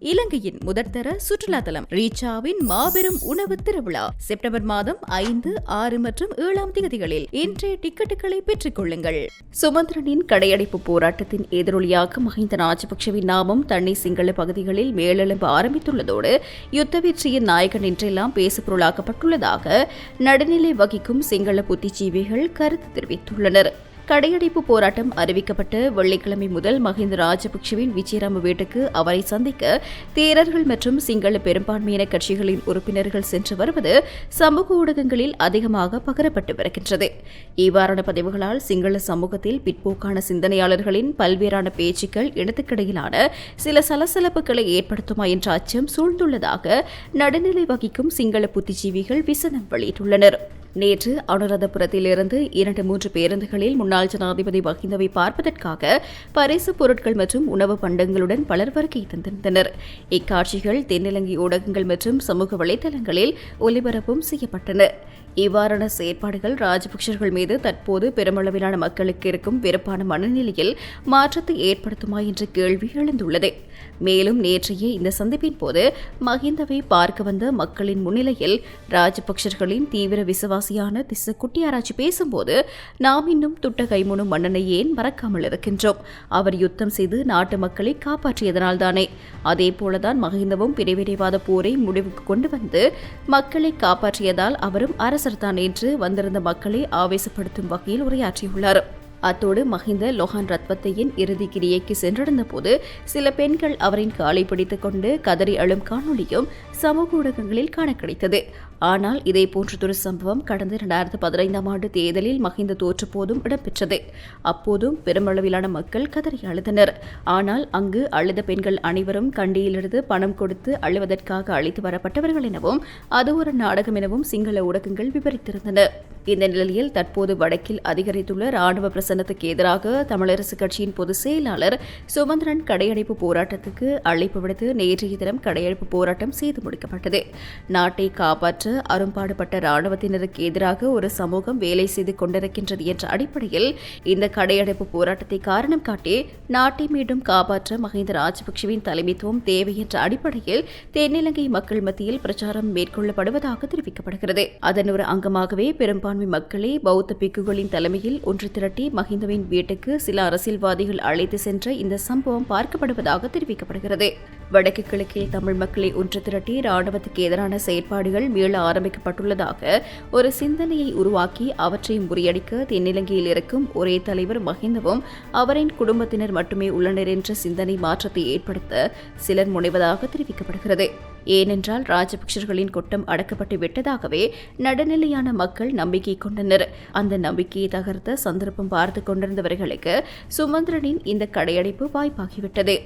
இலங்கையின் முதற்தர சுற்றுலா தலம் ரீச்சாவின் மாபெரும் உணவு திருவிழா. செப்டம்பர் மாதம் ஐந்து ஆறு மற்றும் ஏழாம் தேதிகளில் இன்றைய டிக்கெட்டுகளை பெற்றுக் கொள்ளுங்கள். சுமந்திரனின் கடையடைப்பு போராட்டத்தின் எதிரொலியாக மஹிந்த ராஜபக்சவின் நாமம் தண்ணி சிங்கள பகுதிகளில் மேலெழும்ப ஆரம்பித்துள்ளதோடு யுத்த வெற்றியின் நாயகன் என்றெல்லாம் பேசுபொருளாக்கப்பட்டுள்ளதாக நடுநிலை வகிக்கும் சிங்கள புத்திஜீவிகள் கருத்து தெரிவித்துள்ளனர். கடையடைப்பு போராட்டம் அறிவிக்கப்பட்ட வெள்ளிக்கிழமை முதல் மஹிந்த ராஜபக்சவின் விஜயராம வீட்டுக்கு அவரை சந்திக்க தேரர்கள் மற்றும் சிங்கள பெரும்பான்மையின கட்சிகளின் உறுப்பினர்கள் சென்று வருவது சமூக ஊடகங்களில் அதிகமாக பகரப்பட்டு வருகின்றது. இவ்வாறான பதிவுகளால் சிங்கள சமூகத்தில் பிற்போக்கான சிந்தனையாளர்களின் பல்வேறான பேச்சுக்கள் இடத்துக்கிடையிலான சில சலசலப்புகளை ஏற்படுத்துமா என்ற அச்சம் சூழ்ந்துள்ளதாக நடுநிலை வகிக்கும் சிங்கள புத்திஜீவிகள் விசனம் வெளியிட்டுள்ளனர். நேற்று அனுராதபுரத்திலிருந்து இரண்டு மூன்று பேருந்துகளில் முன்னாள் ஜனாதிபதி மஹிந்தவை பார்ப்பதற்காக பரிசு பொருட்கள் மற்றும் உணவு பண்டங்களுடன் பலர் வருகை தந்திருந்தனர். இக்காட்சிகள் தென்னிலங்கை ஊடகங்கள் மற்றும் சமூக வலைதளங்களில் ஒலிபரப்பும் செய்யப்பட்டன. இவ்வாறான செயற்பாடுகள் ராஜபக்சர்கள் மீது தற்போது பெருமளவிலான மக்களுக்கு இருக்கும் வெறுப்பான மனநிலையில் மாற்றத்தை ஏற்படுத்துமா என்ற கேள்வி எழுந்துள்ளது. மேலும் நேற்றைய இந்த சந்திப்பின் போது மஹிந்தவை பார்க்க வந்த மக்களின் முன்னிலையில் ராஜபக்சர்களின் தீவிர விசுவாசியான திச குட்டியாராய்ச்சி பேசும்போது நாம் இன்னும் துட்ட கைமுனும் மன்னனை ஏன் மறக்காமல் இருக்கின்றோம் அவர் யுத்தம் செய்து நாட்டு மக்களை காப்பாற்றியதனால்தானே. அதே போலதான் மஹிந்தவும் பிரிவினைவாத போரை முடிவுக்கு கொண்டு வந்து மக்களை காப்பாற்றியதால் அவரும் அரசு அரசர்தான் என்று வந்திருந்த மக்களை ஆவேசப்படுத்தும் வகையில் உரையாற்றியுள்ளார். அத்தோடு மஹிந்த லோஹான் ரத்வத்தையின் இறுதி கிரியைக்கு சென்றடைந்த போது சில பெண்கள் அவரின் காலை பிடித்துக் கொண்டு கதறி அழும் காணொலியும் சமூக ஊடகங்களில் காண கிடைத்தது. ஆனால் இதே போன்றதொரு சம்பவம் கடந்த இரண்டாயிரத்து பதினைந்தாம் ஆண்டு தேர்தலில் மஹிந்த தோற்றபோதும் இடம்பெற்றது. அப்போதும் பெருமளவிலான மக்கள் கதறி அழுதனர். ஆனால் அங்கு அழுத பெண்கள் அனைவரும் கண்டியிலிருந்து பணம் கொடுத்து அழுவதற்காக அழைத்து வரப்பட்டவர்கள் எனவும் அது ஒரு நாடகம் எனவும் சிங்கள ஊடகங்கள் விவரித்திருந்தன. இந்த நிலையில் தற்போது வடக்கில் அதிகரித்துள்ள ராணுவ பிரசன்னத்துக்கு எதிராக தமிழரசு கட்சியின் பொதுச் செயலாளர் சுமந்திரன் கடையடைப்பு போராட்டத்துக்கு அழைப்பு விடுத்து நேற்றைய தினம் கடையடைப்பு போராட்டம் செய்து முடிக்கப்பட்டது. நாட்டை காப்பாற்ற அரும்பாடுபட்ட ராணுவத்தினருக்கு எதிராக ஒரு சமூகம் வேலை செய்து கொண்டிருக்கின்றது என்ற அடிப்படையில் இந்த கடையடைப்பு போராட்டத்தை காரணம் காட்டி நாட்டை மீண்டும் காப்பாற்ற மஹிந்த ராஜபக்சேவின் தலைமைத்துவம் தேவை என்ற அடிப்படையில் தென்னிலங்கை மக்கள் மத்தியில் பிரச்சாரம் மேற்கொள்ளப்படுவதாக தெரிவிக்கப்படுகிறது. அதன் ஒரு அங்கமாகவே பெரும்பான்மை மக்களை பௌத்த பிக்குகளின் தலைமையில் ஒன்று திரட்டி மஹிந்தவின் வீட்டுக்கு சில அரசியல்வாதிகள் அழைத்து சென்ற இந்த சம்பவம் பார்க்கப்படுவதாக தெரிவிக்கப்படுகிறது. வடக்கு கிழக்கில் தமிழ் மக்களை ஒன்று திரட்டி ராணுவத்துக்கு எதிரான செயற்பாடுகள் மீள ஆரம்பிக்கப்பட்டுள்ளதாக ஒரு சிந்தனையை உருவாக்கி அவற்றை முறியடிக்க தென்னிலங்கையில் இருக்கும் ஒரே தலைவர் மஹிந்தவும் அவரின் குடும்பத்தினர் மட்டுமே உள்ளனர் என்ற சிந்தனை மாற்றத்தை ஏற்படுத்த சிலர் முனைவதாக தெரிவிக்கப்படுகிறது. ஏனென்றால் ராஜபக்சர்களின் கொட்டம் அடக்கப்பட்டு விட்டதாகவே நடுநிலையான மக்கள் நம்பிக்கை கொண்டனர். அந்த நம்பிக்கையை தகர்த்த சந்தர்ப்பம் பார்த்து கொண்டிருந்தவர்களுக்கு சுமந்திரனின் இந்த கடையடைப்பு வாய்ப்பாகிவிட்டது.